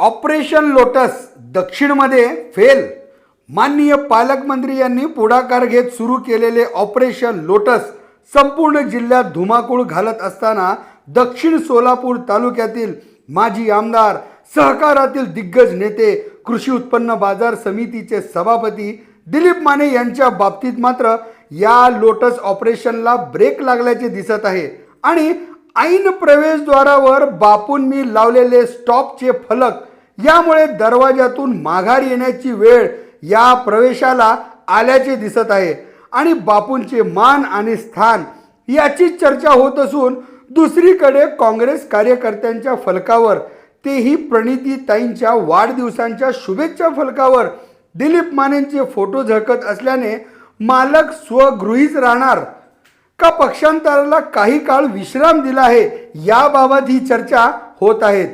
Operation lotus दक्षिणमध्ये fail. माननीय पालकमंत्री यांनी पुढाकार घेत सुरू केलेले ऑपरेशन लोटस संपूर्ण जिल्ह्यात धुमाकूळ घालत असताना दक्षिण सोलापूर तालुक्यातील माजी आमदार सहकारातील दिग्गज नेते कृषी उत्पन्न बाजार समितीचे सभापती दिलीप माने यांच्या बाबतीत मात्र या लोटस ऑपरेशनला ब्रेक लागल्याचे दिसत आहे. आणि ऐन प्रवेशद्वारावर बापूंनी लावलेले स्टॉपचे फलक यामुळे दरवाजातून माघार येण्याची वेळ या प्रवेशाला आल्याचे दिसत आहे. आणि बापूंचे मान आणि स्थान याचीच चर्चा होत असून दुसरीकडे काँग्रेस कार्यकर्त्यांच्या फलकावर तेही प्रणितीताईंच्या वाढदिवसांच्या शुभेच्छा फलकावर दिलीप मानेंचे फोटो झळकत असल्याने मालक स्वगृहीच राहणार. का पक्षांतराला काही काळ विश्राम दिला आहे याबाबत ही चर्चा होत आहेत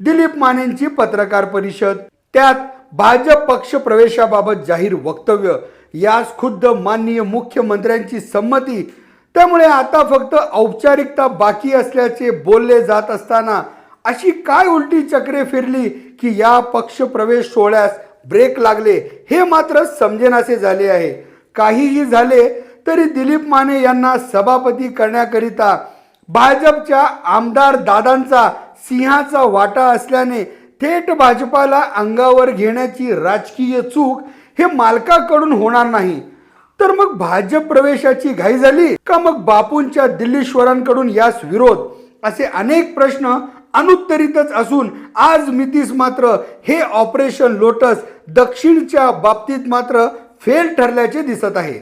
दिलीप मानेंची पत्रकार परिषद. त्यात भाजप पक्ष प्रवेशाबाबत जाहीर वक्तव्य. यास खुद्द माननीय मुख्यमंत्र्यांची संमती. त्यामुळे आता फक्त औपचारिकता बाकी असल्याचे बोलले जात असताना अशी काय उलटी चक्रे फिरली की या पक्ष प्रवेश सोहळ्यास ब्रेक लागले हे मात्र समजेनासे झाले आहे. काहीही झाले तरी दिलीप माने यांना सभापती करण्याकरिता भाजपच्या आमदार दादांचा सिंहाचा वाटा असल्याने थेट भाजपाला अंगावर घेण्याची राजकीय चूक हे मालकाकडून होणार नाही. तर मग भाजप प्रवेशाची घाई झाली का मग बापूंच्या दिल्लीश्वरांकडून यास विरोध? असे अनेक प्रश्न अनुत्तरितच असून आज मितीस मात्र हे ऑपरेशन लोटस दक्षिणच्या बाबतीत मात्र फेल ठरल्याचे दिसत आहे.